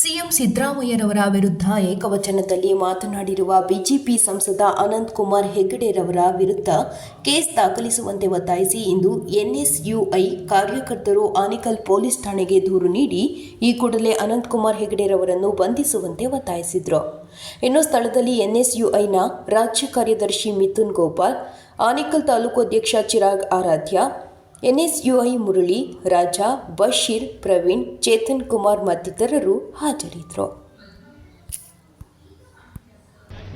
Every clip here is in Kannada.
ಸಿಎಂ ಸಿದ್ದರಾಮಯ್ಯರವರ ವಿರುದ್ಧ ಏಕವಚನದಲ್ಲಿ ಮಾತನಾಡಿರುವ ಬಿಜೆಪಿ ಸಂಸದ ಅನಂತ್ ಕುಮಾರ್ ಹೆಗಡೆರವರ ವಿರುದ್ಧ ಕೇಸ್ ದಾಖಲಿಸುವಂತೆ ಒತ್ತಾಯಿಸಿ ಇಂದು ಎನ್ಎಸ್ಯುಐ ಕಾರ್ಯಕರ್ತರು ಆನಿಕಲ್ ಪೊಲೀಸ್ ಠಾಣೆಗೆ ದೂರು ನೀಡಿ ಈ ಕೂಡಲೇ ಅನಂತ್ ಕುಮಾರ್ ಹೆಗಡೆರವರನ್ನು ಬಂಧಿಸುವಂತೆ ಒತ್ತಾಯಿಸಿದರು. ಇನ್ನು ಸ್ಥಳದಲ್ಲಿ ಎನ್ಎಸ್ಯುಐನ ರಾಜ್ಯ ಕಾರ್ಯದರ್ಶಿ ಮಿಥುನ್ ಗೋಪಾಲ್, ಆನಿಕಲ್ ತಾಲೂಕು ಅಧ್ಯಕ್ಷ ಚಿರಾಗ್ ಆರಾಧ್ಯ ಎನ್ಎಸ್ಯುಐ ಮುರಳಿ ರಾಜಾ ಬಶೀರ್ ಪ್ರವೀಣ್ ಚೇತನ್ ಕುಮಾರ್ ಮತ್ತಿತರರು ಹಾಜರಿದ್ದರು.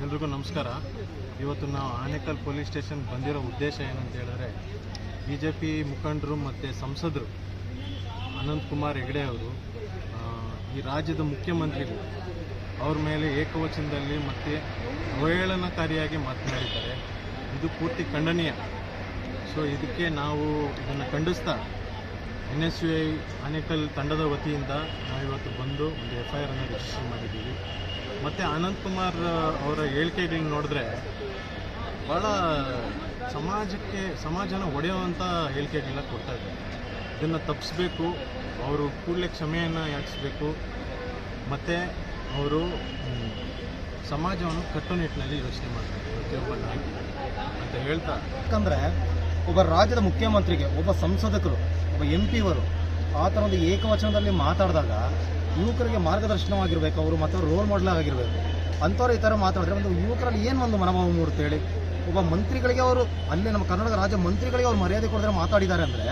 ಎಲ್ರಿಗೂ ನಮಸ್ಕಾರ. ಇವತ್ತು ನಾವು ಆನೇಕಲ್ ಪೊಲೀಸ್ ಸ್ಟೇಷನ್ ಬಂದಿರೋ ಉದ್ದೇಶ ಏನಂತ ಹೇಳಿದ್ರೆ ಬಿ ಜೆ ಪಿ ಮುಖಂಡರು ಮತ್ತು ಸಂಸದರು ಅನಂತಕುಮಾರ್ ಹೆಗಡೆ ಅವರು ಆ, ಈ ರಾಜ್ಯದ ಮುಖ್ಯಮಂತ್ರಿಗಳು ಅವ್ರ ಮೇಲೆ ಏಕವಚನದಲ್ಲಿ ಮತ್ತು ಅವಹೇಳನಕಾರಿಯಾಗಿ ಮಾತನಾಡಿದ್ದಾರೆ. ಇದು ಪೂರ್ತಿ ಖಂಡನೀಯ. ಸೊ ಇದಕ್ಕೆ ನಾವು ಇದನ್ನು ಖಂಡಿಸ್ತಾ N S U I Anekal ತಂಡದ ವತಿಯಿಂದ ನಾವಿವತ್ತು ಬಂದು ಒಂದು ಎಫ್ ಐ ಆರನ್ನು ರಿಜಿಸ್ಟರ್ ಮಾಡಿದ್ದೀವಿ. ಮತ್ತು ಅನಂತ್ ಕುಮಾರ್ ಅವರ ಹೇಳಿಕೆಗಳನ್ನ ನೋಡಿದ್ರೆ ಭಾಳ ಸಮಾಜಕ್ಕೆ, ಸಮಾಜನ ಒಡೆಯುವಂಥ ಹೇಳಿಕೆಗಳನ್ನ ಕೊಡ್ತಾ ಇದ್ದಾರೆ. ಇದನ್ನು ತಪ್ಪಿಸ್ಬೇಕು, ಅವರು ಕೂಡಲೇ ಕ್ಷಮೆಯನ್ನು ಯಾಚಿಸ್ಬೇಕು, ಮತ್ತು ಅವರು ಸಮಾಜವನ್ನು ಕಟ್ಟುನಿಟ್ಟಿನಲ್ಲಿ ಯೋಚನೆ ಮಾಡ್ತಾರೆ ಪ್ರತಿಯೊಬ್ಬ ನಾಯಕ ಅಂತ ಹೇಳ್ತಾ. ಯಾಕಂದರೆ ಒಬ್ಬ ರಾಜ್ಯದ ಮುಖ್ಯಮಂತ್ರಿಗೆ, ಒಬ್ಬ ಸಂಸದಕರು, ಒಬ್ಬ ಎಂ ಪಿಯವರು ಆ ಥರ ಒಂದು ಏಕವಚನದಲ್ಲಿ ಮಾತಾಡಿದಾಗ ಯುವಕರಿಗೆ ಮಾರ್ಗದರ್ಶನವಾಗಿರಬೇಕು, ಅವರು ಮತ್ತು ರೋಲ್ ಮಾಡೆಲ್ ಆಗಿರಬೇಕು. ಅಂಥವ್ರು ಈ ಥರ ಮಾತಾಡಿದ್ರೆ ಒಂದು ಯುವಕರಲ್ಲಿ ಏನು ಒಂದು ಮನೋಭಾವ ಮೂಡುತ್ತೆ ಹೇಳಿ? ಒಬ್ಬ ಮಂತ್ರಿಗಳಿಗೆ ಅವರು, ಅಲ್ಲೇ ನಮ್ಮ ಕರ್ನಾಟಕ ರಾಜ್ಯ ಮಂತ್ರಿಗಳಿಗೆ ಅವ್ರು ಮರ್ಯಾದೆ ಕೊಡಿದ್ರೆ ಮಾತಾಡಿದ್ದಾರೆ ಅಂದರೆ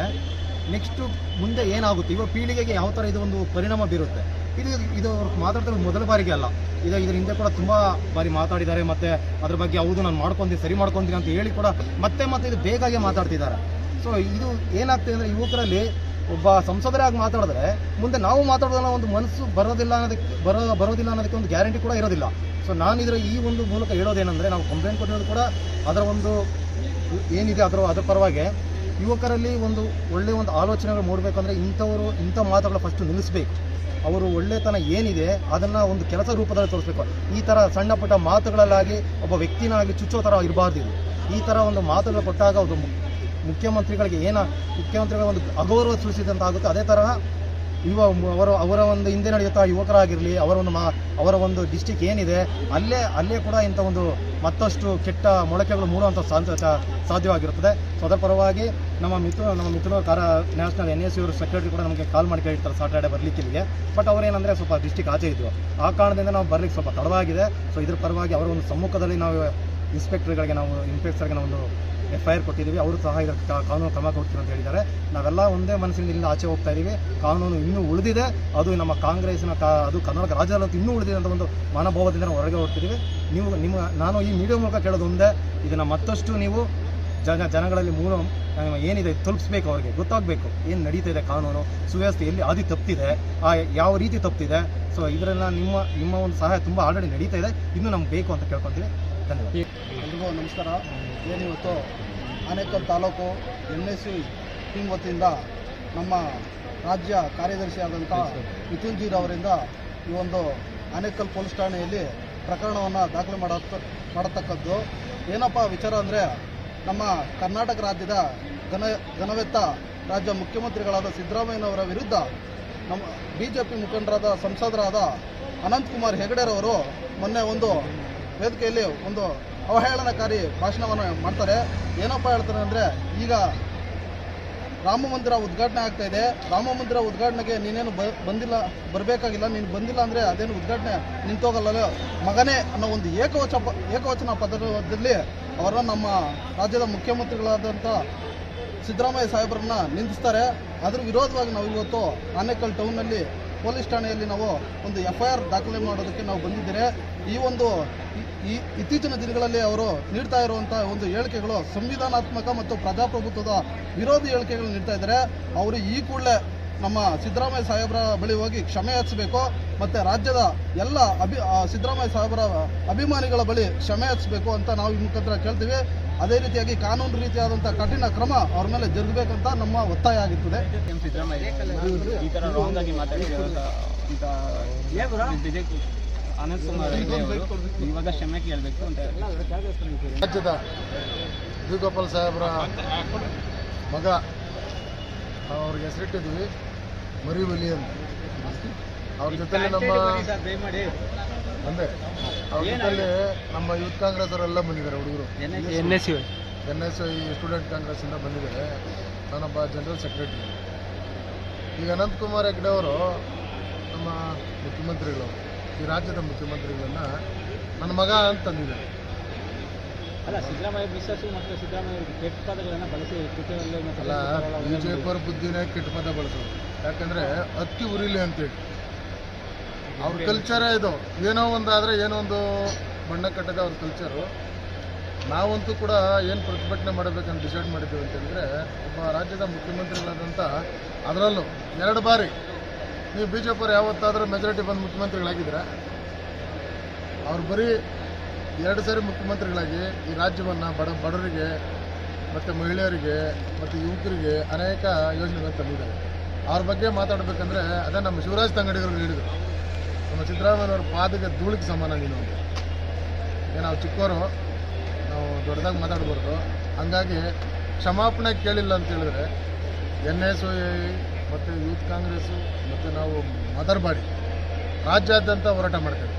ನೆಕ್ಸ್ಟು ಮುಂದೆ ಏನಾಗುತ್ತೆ? ಯುವ ಪೀಳಿಗೆಗೆ ಯಾವ ಥರ ಇದು ಒಂದು ಪರಿಣಾಮ ಬೀರುತ್ತೆ? ಇದು ಇದು ಅವ್ರು ಮೊದಲ ಬಾರಿಗೆ ಅಲ್ಲ. ಇದು ಇದರ ಹಿಂದೆ ಕೂಡ ತುಂಬ ಬಾರಿ ಮಾತಾಡಿದ್ದಾರೆ. ಮತ್ತು ಅದ್ರ ಬಗ್ಗೆ ಹೌದು, ನಾನು ಮಾಡ್ಕೊಂತೀನಿ, ಸರಿ ಮಾಡ್ಕೊಂತೀನಿ ಅಂತ ಹೇಳಿ ಕೂಡ ಮತ್ತೆ ಮತ್ತೆ ಇದು ಬೇಗಾಗೆ ಮಾತಾಡ್ತಿದ್ದಾರೆ. ಸೊ ಇದು ಏನಾಗ್ತದೆ ಅಂದರೆ ಯುವಕರಲ್ಲಿ ಒಬ್ಬ ಸಂಸದರಾಗಿ ಮಾತಾಡಿದ್ರೆ ಮುಂದೆ ನಾವು ಮಾತಾಡೋದನ್ನ ಒಂದು ಮನಸ್ಸು ಬರೋದಿಲ್ಲ ಅನ್ನೋದಕ್ಕೆ, ಬರೋ, ಬರೋದಿಲ್ಲ ಅನ್ನೋದಕ್ಕೆ ಒಂದು ಗ್ಯಾರಂಟಿ ಕೂಡ ಇರೋದಿಲ್ಲ. ಸೊ ನಾನು ಇದರ ಈ ಒಂದು ಮೂಲಕ ಹೇಳೋದೇನೆಂದರೆ ನಾವು ಕಂಪ್ಲೇಂಟ್ ಕೊಟ್ಟಿರೋದು ಕೂಡ ಅದರ ಒಂದು ಏನಿದೆ, ಅದರ ಅದರ ಪರವಾಗಿ ಯುವಕರಲ್ಲಿ ಒಂದು ಒಳ್ಳೆಯ ಒಂದು ಆಲೋಚನೆಗಳು ಮೂಡಬೇಕಂದ್ರೆ ಇಂಥವರು ಇಂಥ ಮಾತುಗಳು ಫಸ್ಟ್ ನಿಲ್ಲಿಸಬೇಕು. ಅವರು ಒಳ್ಳೆತನ ಏನಿದೆ ಅದನ್ನು ಒಂದು ಕೆಲಸ ರೂಪದಲ್ಲಿ ತೋರಿಸ್ಬೇಕು. ಈ ಥರ ಸಣ್ಣ ಪುಟ್ಟ ಮಾತುಗಳಲ್ಲಾಗಿ ಒಬ್ಬ ವ್ಯಕ್ತಿನಾಗಿ ಚುಚ್ಚೋ ಥರ ಇರಬಾರ್ದು ಈ ಥರ ಒಂದು ಮಾತುಗಳು ಕೊಟ್ಟಾಗ ಒಂದು ಮುಖ್ಯಮಂತ್ರಿಗಳಿಗೆ ಏನ ಮುಖ್ಯಮಂತ್ರಿಗಳ ಒಂದು ಅಗೌರವ ಸೂಚಿಸಿದಂತ ಆಗುತ್ತೆ ಅದೇ ತರಹ ಯುವ ಅವರ ಅವರ ಒಂದು ಹಿಂದೆ ನಡೆಯುತ್ತಾ ಯುವಕರಾಗಿರಲಿ, ಅವರ ಒಂದು ಮಾ ಅವರ ಒಂದು ಡಿಸ್ಟಿಕ್ ಏನಿದೆ, ಅಲ್ಲೇ ಅಲ್ಲೇ ಕೂಡ ಇಂಥ ಒಂದು ಮತ್ತಷ್ಟು ಕೆಟ್ಟ ಮೊಳಕೆಗಳು ಮೂಡುವಂಥ ಸಾಧ್ಯ, ಸಾಧ್ಯವಾಗಿರುತ್ತದೆ. ಸೊ, ಅದರ ಪರವಾಗಿ ನಮ್ಮ ಮಿತ್ರ, ನಮ್ಮ ಮಿಥುನ ಕಾರ ನ್ಯಾಷನಲ್ ಎನ್ ಎಸ್ ಇವರು ಸೆಕ್ರೆಟರಿ ಕೂಡ ನಮಗೆ ಕಾಲ್ ಮಾಡಿ ಕೇಳಿರ್ತಾರೆ ಸಾಟರ್ಡೆ ಬರಲಿಕ್ಕೆ ಇಲ್ಲಿಗೆ. ಬಟ್ ಅವರೇನಂದರೆ ಸ್ವಲ್ಪ ಡಿಸ್ಟಿಕ್ ಆಚೆ ಇದ್ವು. ಆ ಕಾರಣದಿಂದ ನಾವು ಬರ್ಲಿಕ್ಕೆ ಸ್ವಲ್ಪ ತಡವಾಗಿದೆ. ಸೊ ಇದ್ರ ಪರವಾಗಿ ಅವರ ಒಂದು ಸಮ್ಮುಖದಲ್ಲಿ ನಾವು ಇನ್ಸ್ಪೆಕ್ಟರ್ಗಳಿಗೆ ನಾವು ಇನ್ಸ್ಪೆಕ್ಟರ್ಗೆ ನಾವು ಒಂದು ಎಫ್ ಐ ಆರ್ ಕೊಟ್ಟಿದ್ದೀವಿ, ಅವರು ಸಹ ಇದಕ್ಕೆ ಕಾನೂನು ಕ್ರಮ ಕೊಡ್ತೀವಿ ಅಂತ ಹೇಳಿದ್ದಾರೆ. ನಾವೆಲ್ಲ ಒಂದೇ ಮನಸ್ಸಿನಿಂದ ಇಲ್ಲಿ ಆಚೆ ಹೋಗ್ತಾ ಇದ್ದೀವಿ. ಕಾನೂನು ಇನ್ನೂ ಉಳಿದಿದೆ. ಅದು ನಮ್ಮ ಕಾಂಗ್ರೆಸ್ನ ಕಾ ಅದು ಕರ್ನಾಟಕ ರಾಜ್ಯದಲ್ಲಂತೂ ಇನ್ನೂ ಉಳಿದಿದೆ ಅಂತ ಒಂದು ಮನೋಭಾವದಿಂದ ನಾವು ಹೊರಗೆ ಹೋಗ್ತಿದ್ದೀವಿ. ನೀವು ನಿಮ್ಮ, ನಾನು ಈ ಮೀಡಿಯಾ ಮೂಲಕ ಕೇಳೋದು ಒಂದೇ, ಇದನ್ನು ಮತ್ತಷ್ಟು ನೀವು ಜನ, ಜನಗಳಲ್ಲಿ ಮೂಲ ಏನಿದೆ ತಲುಪಿಸ್ಬೇಕು ಅವರಿಗೆ, ಗೊತ್ತಾಗಬೇಕು. ಏನು ನಡೀತಿದೆ ಕಾನೂನು, ಸುವ್ಯವಸ್ಥೆ ಎಲ್ಲಿ ಆದಿ ತಪ್ಪಿದೆ ಆ, ಯಾವ ರೀತಿ ತಪ್ಪಿದೆ ಸೊ ಇದರಿಂದ ನಿಮ್ಮ ನಿಮ್ಮ ಒಂದು ಸಹಾಯ ತುಂಬ ಆಲ್ರೆಡಿ ನಡೀತಾ ಇದೆ. ಇನ್ನೂ ನಮ್ಗೆ ಬೇಕು ಅಂತ ಕೇಳ್ಕೊತೀವಿ. ಎಲ್ರಿಗೂ ನಮಸ್ಕಾರ. ಏನಿವತ್ತು ಆನೇಕಲ್ ತಾಲೂಕು ಎನ್ ಎಸ್ ಯು ಟೀಮ್ ವತಿಯಿಂದ ನಮ್ಮ ರಾಜ್ಯ ಕಾರ್ಯದರ್ಶಿಯಾದಂಥ ಮಿಥುನ್ ಜೀರ್ ಅವರಿಂದ ಈ ಒಂದು ಆನೇಕಲ್ ಪೊಲೀಸ್ ಠಾಣೆಯಲ್ಲಿ ಪ್ರಕರಣವನ್ನು ದಾಖಲೆ ಮಾಡತಕ್ಕದ್ದು. ಏನಪ್ಪ ವಿಚಾರ ಅಂದರೆ ನಮ್ಮ ಕರ್ನಾಟಕ ರಾಜ್ಯದ ಘನ, ಘನವೆತ್ತ ರಾಜ್ಯ ಮುಖ್ಯಮಂತ್ರಿಗಳಾದ ಸಿದ್ದರಾಮಯ್ಯನವರ ವಿರುದ್ಧ ನಮ್ಮ ಬಿ ಮುಖಂಡರಾದ ಸಂಸದರಾದ ಅನಂತಕುಮಾರ್ ಹೆಗಡೆರವರು ಮೊನ್ನೆ ಒಂದು ವೇದಿಕೆಯಲ್ಲಿ ಒಂದು ಅವಹೇಳನಕಾರಿ ಭಾಷಣವನ್ನು ಮಾಡ್ತಾರೆ. ಏನಪ್ಪ ಹೇಳ್ತಾರೆ ಅಂದರೆ, ಈಗ ರಾಮ ಮಂದಿರ ಉದ್ಘಾಟನೆ ಆಗ್ತಾ ಇದೆ. ರಾಮ ಮಂದಿರ ಉದ್ಘಾಟನೆಗೆ ನೀನೇನು ಬಂದಿಲ್ಲ, ಬರಬೇಕಾಗಿಲ್ಲ, ನೀನು ಬಂದಿಲ್ಲ ಅಂದರೆ ಅದೇನು ಉದ್ಘಾಟನೆ ನಿಂತೋಗಲ್ಲ ಮಗನೇ ಅನ್ನೋ ಒಂದು ಏಕವಚ ಏಕವಚನ ಪದದಲ್ಲಿ ಅವರ ನಮ್ಮ ರಾಜ್ಯದ ಮುಖ್ಯಮಂತ್ರಿಗಳಾದಂಥ ಸಿದ್ದರಾಮಯ್ಯ ಸಾಹೇಬರನ್ನ ನಿಂದಿಸ್ತಾರೆ. ಅದ್ರ ವಿರೋಧವಾಗಿ ನಾವು ಇವತ್ತು ಆನೇಕಲ್ ಟೌನ್ನಲ್ಲಿ ಪೊಲೀಸ್ ಠಾಣೆಯಲ್ಲಿ ನಾವು ಒಂದು ಎಫ್ ಐ ಆರ್ ದಾಖಲೆ ಮಾಡೋದಕ್ಕೆ ನಾವು ಬಂದಿದ್ದೇವೆ ಈ ಒಂದು ಈ- ಈ ಇತ್ತೀಚಿನ ದಿನಗಳಲ್ಲಿ ಅವರು ನೀಡ್ತಾ ಇರುವಂಥ ಒಂದು ಹೇಳಿಕೆಗಳು ಸಂವಿಧಾನಾತ್ಮಕ ಮತ್ತು ಪ್ರಜಾಪ್ರಭುತ್ವದ ವಿರೋಧಿ ಹೇಳಿಕೆಗಳು ನೀಡ್ತಾ ಇದ್ದಾರೆ. ಅವರು ಈ ಕೂಡಲೇ ನಮ್ಮ ಸಿದ್ದರಾಮಯ್ಯ ಸಾಹೇಬರ ಬಳಿ ಹೋಗಿ ಕ್ಷಮೆ ಯಾಚಿಸಬೇಕು ಮತ್ತು ರಾಜ್ಯದ ಎಲ್ಲ ಅಭಿ ಸಿದ್ದರಾಮಯ್ಯ ಸಾಹೇಬರ ಅಭಿಮಾನಿಗಳ ಬಳಿ ಕ್ಷಮೆ ಯಾಚಿಸಬೇಕು ಅಂತ ನಾವು ಈ ಮುಖಾಂತರ ಕೇಳ್ತೀವಿ. ಅದೇ ರೀತಿಯಾಗಿ ಕಾನೂನು ರೀತಿಯಾದಂಥ ಕಠಿಣ ಕ್ರಮ ಅವ್ರ ಮೇಲೆ ಜರುಗಬೇಕಂತ ನಮ್ಮ ಒತ್ತಾಯ ಆಗಿರ್ತದೆ. ಇವಾಗ ಕ್ಷಮೆ ಕೇಳಬೇಕು ಅಂತ ರಾಜ್ಯದ ವೇಣುಗೋಪಾಲ್ ಸಾಹೇಬರ ಮಗ ಅವ್ರಿಗೆ ಹೆಸರಿಟ್ಟಿದ್ವಿ ಮರಿಬಲಿ ಅಂತ. ಅವ್ರ ಜೊತೆಲಿ ನಮ್ಮ ಒಂದೇ ಅವ್ರ ಜೊತೆಲಿ ನಮ್ಮ ಯೂತ್ ಕಾಂಗ್ರೆಸ್ ಅವರೆಲ್ಲ ಬಂದಿದ್ದಾರೆ ಹುಡುಗರು. N S U N S I student ಕಾಂಗ್ರೆಸ್ಸಿಂದ ಬಂದಿದ್ದಾರೆ. ನಾನೊಬ್ಬ ಜನರಲ್ ಸೆಕ್ರೆಟರಿ. ಈಗ ಅನಂತಕುಮಾರ್ ಹೆಗ್ಡೆ ಅವರು ನಮ್ಮ ಮುಖ್ಯಮಂತ್ರಿಗಳು ಈ ರಾಜ್ಯದ ಮುಖ್ಯಮಂತ್ರಿಗಳನ್ನ ನನ್ನ ಮಗ ಅಂತಂದಿದ್ದಾರೆ ಅಲ್ಲ ಸಿದ್ದರಾಮಯ್ಯ ಮಿಸ್ಸಸ್ ಮತ್ತು ಸಿದ್ದರಾಮಯ್ಯ ಕೆಟ್ಟ ಪದಗಳನ್ನು ಬಳಸಿ ಅಲ್ಲ ಬಿ ಜೆ ಬುದ್ಧಿನೇ ಕೆಟ್ಟ ಪದ ಬಳಸೋದು. ಯಾಕಂದರೆ ಅಕ್ಕಿ ಉರಿಲಿ ಅಂತೇಳಿ. ಅವ್ರ ಕಲ್ಚರೇ ಇದು. ಏನೋ ಒಂದು ಆದರೆ ಏನೋ ಒಂದು ಬಣ್ಣ ಕಟ್ಟದ ಅವ್ರ ಕಲ್ಚರು ನಾವಂತೂ ಕೂಡ ಏನು ಪ್ರತಿಭಟನೆ ಮಾಡಬೇಕಂತ ಡಿಸೈಡ್ ಮಾಡಿದ್ದೀವಿ ಅಂತಂದರೆ ಒಬ್ಬ ರಾಜ್ಯದ ಮುಖ್ಯಮಂತ್ರಿಗಳಾದಂಥ ಅದರಲ್ಲೂ ಎರಡು ಬಾರಿ ನೀವು ಬಿ ಜೆ ಯಾವತ್ತಾದರೂ ಮೆಜಾರಿಟಿ ಬಂದು ಮುಖ್ಯಮಂತ್ರಿಗಳಾಗಿದ್ದರೆ ಅವ್ರು ಬರೀ ಎರಡು ಸಾರಿ ಮುಖ್ಯಮಂತ್ರಿಗಳಾಗಿ ಈ ರಾಜ್ಯವನ್ನು ಬಡ ಬಡವರಿಗೆ ಮತ್ತು ಮಹಿಳೆಯರಿಗೆ ಮತ್ತು ಯುವಕರಿಗೆ ಅನೇಕ ಯೋಜನೆಗಳನ್ನು ತಂದಿದ್ದಾರೆ. ಅವ್ರ ಬಗ್ಗೆ ಮಾತಾಡಬೇಕಂದ್ರೆ ಅದೇ ನಮ್ಮ ಶಿವರಾಜ್ ತಂಗಡಿಗರು ಹೇಳಿದರು. ನಮ್ಮ ಸಿದ್ದರಾಮಯ್ಯವ್ರ ಪಾದಕ್ಕೆ ಧೂಳಿಗೆ ಸಮಾನ ನೀನು ಅಂತ. ನಾವು ಚಿಕ್ಕವರು ನಾವು ದೊಡ್ಡದಾಗಿ ಮಾತಾಡ್ಬಾರ್ದು. ಹಂಗಾಗಿ ಕ್ಷಮಾಪಣೆ ಕೇಳಿಲ್ಲ ಅಂತ ಹೇಳಿದ್ರೆ ಎನ್ ಎಸ್ ಮತ್ತು ಯೂತ್ ಕಾಂಗ್ರೆಸ್ಸು ಮತ್ತು ನಾವು ಮದರ್ ಬಾಡಿ ರಾಜ್ಯಾದ್ಯಂತ ಹೋರಾಟ ಮಾಡ್ತೇವೆ.